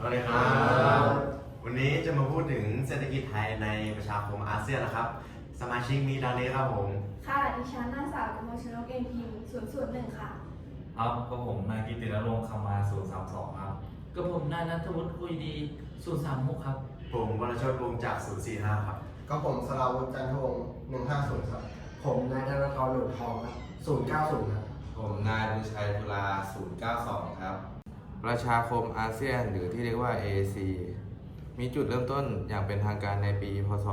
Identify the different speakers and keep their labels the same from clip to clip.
Speaker 1: สวัสดีครับ วันนี้จะมาพูดถึงเศรษฐกิจไทยในประชาคมอาเซียนนะครับ สมาชิกมีดังนี้ครับผม
Speaker 2: ค่ะดิฉันนางสาวกมลชนกเอ็นพิมศูนย์ศูนย์หนึ่งค่ะ
Speaker 3: ครับก็ผมนายกิตินรงค์คำมาศูนย์สามสองครับ
Speaker 4: กับผมนายนัทวุฒิคุยดีศูนย์สามหกครับ
Speaker 1: ผมวรชดวงศ์จาก 045 ครับ
Speaker 5: ก็ผมสราวุฒิจันทวงศ์150ครับ
Speaker 6: ผมนายธนกรหลุดทองครับ090ครับ
Speaker 7: ผมนายบุญชัยธุลา092 ครับ
Speaker 8: ประชาคมอาเซียนหรือที่เรียกว่า AAC มีจุดเริ่มต้นอย่างเป็นทางการในปี พศ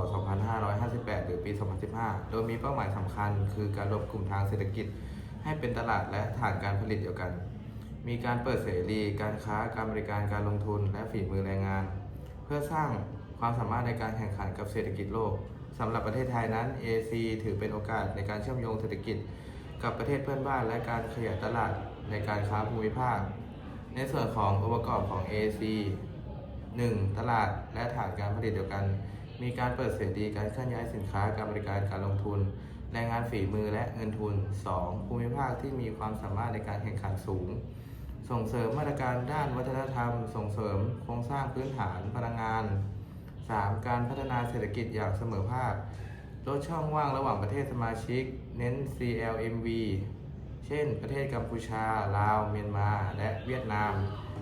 Speaker 8: 2558 หรือปี 2015 โดยมีเป้าหมายสำคัญ คือการรวมกลุ่มทางเศรษฐกิจ ให้เป็นตลาดและฐานการผลิตเดียวกัน มีการเปิดเสรี การค้า การบริการ การลงทุน และฝีมือแรงงาน เพื่อสร้างความสามารถในการแข่งขันกับเศรษฐกิจโลกสำหรับประเทศไทยนั้น AAC ถือเป็นโอกาสในการเชื่อมโยงเศรษฐกิจ กับประเทศเพื่อนบ้าน และการขยายตลาดในการค้าภูมิภาค ในส่วนขององค์ประกอบของ AAC 1. ตลาดและฐานการผลิตเดียวกัน มีการเปิดเสรีการเคลื่อนย้ายสินค้าการบริการการลงทุน แรงงานฝีมือและเงินทุน 2. ภูมิภาคที่มีความสามารถในการแข่งขันสูง ส่งเสริมมาตรการด้านวัฒนธรรม ส่งเสริมโครงสร้างพื้นฐานพลังงาน 3. การพัฒนาเศรษฐกิจอย่างเสมอภาคลดช่องว่างระหว่างประเทศสมาชิก เน้น CLMV เช่น ประเทศกัมพูชา ลาว เมียนมา และเวียดนาม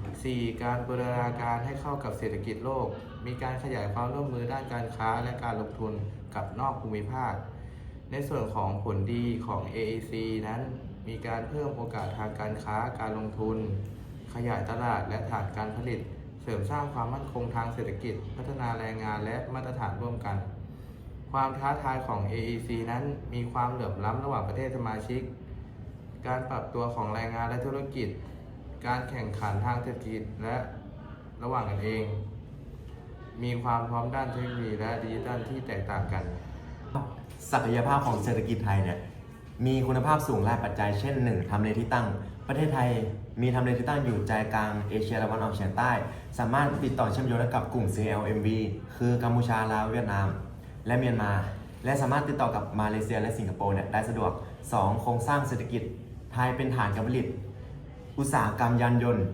Speaker 8: 4. การบูรณาการให้เข้ากับเศรษฐกิจโลก มีการขยายความร่วมมือด้านการค้าและการลงทุนกับนอกภูมิภาค ในส่วนของผลดีของ AAC นั้น มีการเพิ่มโอกาสทางการค้าการลงทุน ขยายตลาดและฐานการผลิต เสริมสร้างความมั่นคงทางเศรษฐกิจ พัฒนาแรงงานและมาตรฐานร่วมกัน ความท้าทายของ AEC นั้นมีความเหลื่อมล้ำระหว่างประเทศสมาชิก การปรับตัวของแรงงานและธุรกิจ การแข่งขันทางเศรษฐกิจและระหว่างกันเอง มีความพร้อมด้านเทคโนโลยีและดิจิทัลที่แตกต่างกัน
Speaker 1: ศักยภาพของเศรษฐกิจไทยเนี่ยมีคุณภาพสูงหลายปัจจัยเช่น 1. ทำเลที่ตั้ง ประเทศไทยมีทำเลที่ตั้งอยู่ใจกลางเอเชียตะวันออกเฉียงใต้ สามารถติดต่อเชื่อมโยงกับกลุ่ม CLMV คือกัมพูชาลาวเวียดนาม และเมียนมา และสามารถติดต่อกับมาเลเซียและสิงคโปร์เนี่ยได้สะดวก 2. โครงสร้างเศรษฐกิจ ไทยเป็นฐานการผลิต อุตสาหกรรมยานยนต์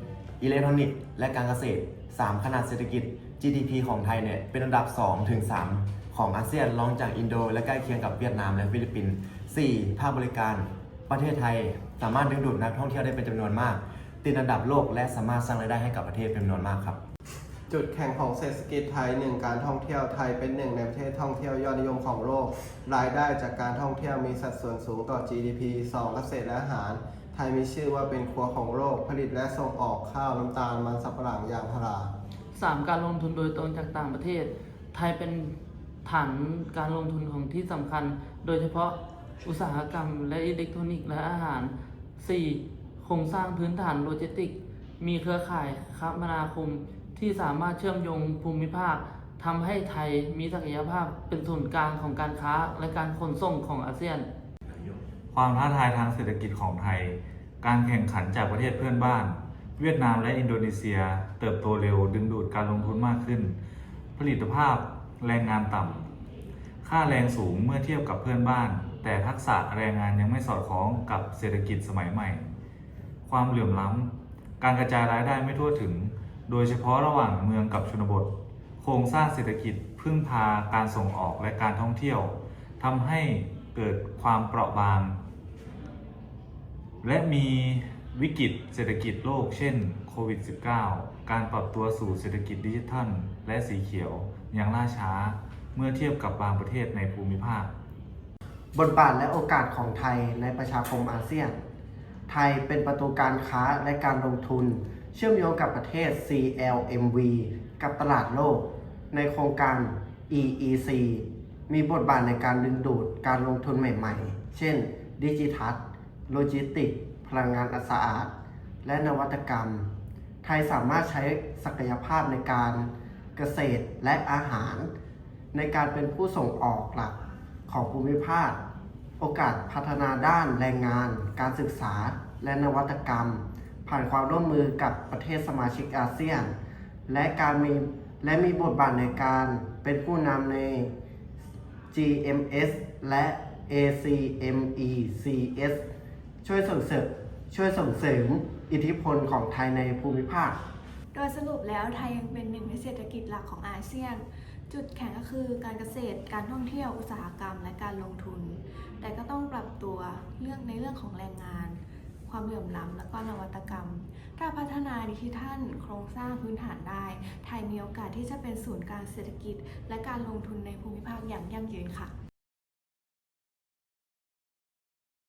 Speaker 1: อิเล็กทรอนิกส์ และการเกษตร 3 ขนาดเศรษฐกิจ GDP ของไทยเนี่ยเป็นอันดับ 2 ถึง 3 ของอาเซียนรองจากอินโด และใกล้เคียงกับเวียดนามและฟิลิปปินส์ 4. ภาคบริการ ประเทศไทยสามารถดึงดูดนักท่องเที่ยวได้เป็นจำนวนมาก ติดอันดับโลกและสามารถสร้างรายได้ให้กับประเทศเป็นจำนวนมากครับ
Speaker 5: จุดแข่งของเศรษฐกิจไทย 1 การท่องเที่ยวไทยเป็นหนึ่งในประเทศท่องเที่ยวยอดนิยมของโลก รายได้จากการท่องเที่ยวมีสัดส่วนสูงต่อ GDP 2เกษตรและอาหาร ไทยมีชื่อว่าเป็นครัวของโลก ผลิตและส่งออกข้าวน้ำตาลมันสำปะหลังยางพารา
Speaker 4: 3. การลงทุนโดยตรงจากต่างประเทศ ไทยเป็นฐานการลงทุนของที่สำคัญ โดยเฉพาะอุตสาหกรรมและอิเล็กทรอนิกส์และอาหาร 4. โครงสร้างพื้นฐานโลจิสติก มีเครือข่ายคมนาคม ที่สามารถเชื่อมโยงภูมิภาคทำให้ไทยมีศักยภาพเป็นศูนย์กลางของการค้าและการขนส่งของอาเซียน
Speaker 3: ความท้าทายทางเศรษฐกิจของไทย การแข่งขันจากประเทศเพื่อนบ้าน เวียดนามและอินโดนีเซีย เติบโตเร็วดึงดูดการลงทุนมากขึ้น ผลิตภาพแรงงานต่ำ ค่าแรงสูงเมื่อเทียบกับเพื่อนบ้าน แต่ทักษะแรงงานยังไม่สอดคล้องกับเศรษฐกิจสมัยใหม่ ความเหลื่อมล้ำ การกระจายรายได้ไม่ทั่วถึง โดยเฉพาะระหว่างเมืองกับชนบท โครงสร้างเศรษฐกิจพึ่งพาการส่งออกและการท่องเที่ยวทำให้เกิดความเปราะบาง และมีวิกฤตเศรษฐกิจโลก เช่นโควิด -19 การปรับตัวสู่เศรษฐกิจดิจิทัล และสีเขียวยังล่าช้าเมื่อเทียบกับบางประเทศในภูมิภาค
Speaker 6: บทบาทและโอกาสของไทยในประชาคมอาเซียน ไทยเป็นประตูการค้าและการลงทุน เชื่อมโยงกับประเทศ CLMV กับตลาดโลก ในโครงการ EEC มีบทบาทในการดึงดูดการลงทุนใหม่ๆ เช่น ดิจิทัลโลจิสติกส์พลังงานสะอาด และนวัตกรรม ไทยสามารถใช้ศักยภาพในการเกษตรและอาหาร ในการเป็นผู้ส่งออกหลักของภูมิภาค โอกาสพัฒนาด้านแรงงาน การศึกษา และนวัตกรรม ผ่านความร่วมมือกับประเทศสมาชิกอาเซียน และการมีและมีบทบาทในการเป็นผู้นำใน GMS และ ACMECS ช่วยส่งเสริมช่วยส่งเสริมอิทธิพลของไทยในภูมิภาค
Speaker 2: โดยสรุปแล้วไทยยังเป็นหนึ่งในเศรษฐกิจหลักของอาเซียน จุดแข็งก็คือการเกษตร การท่องเที่ยว อุตสาหกรรม และการลงทุน แต่ก็ต้องปรับตัวเรื่องในเรื่องของแรงงาน ความเหลื่อมล้ำและก็นวัตกรรม ถ้าพัฒนาดิจิทัลโครงสร้างพื้นฐานได้ ไทยมีโอกาสที่จะเป็นศูนย์กลางเศรษฐกิจ และการลงทุนในภูมิภาคอย่างยั่งยืนค่ะ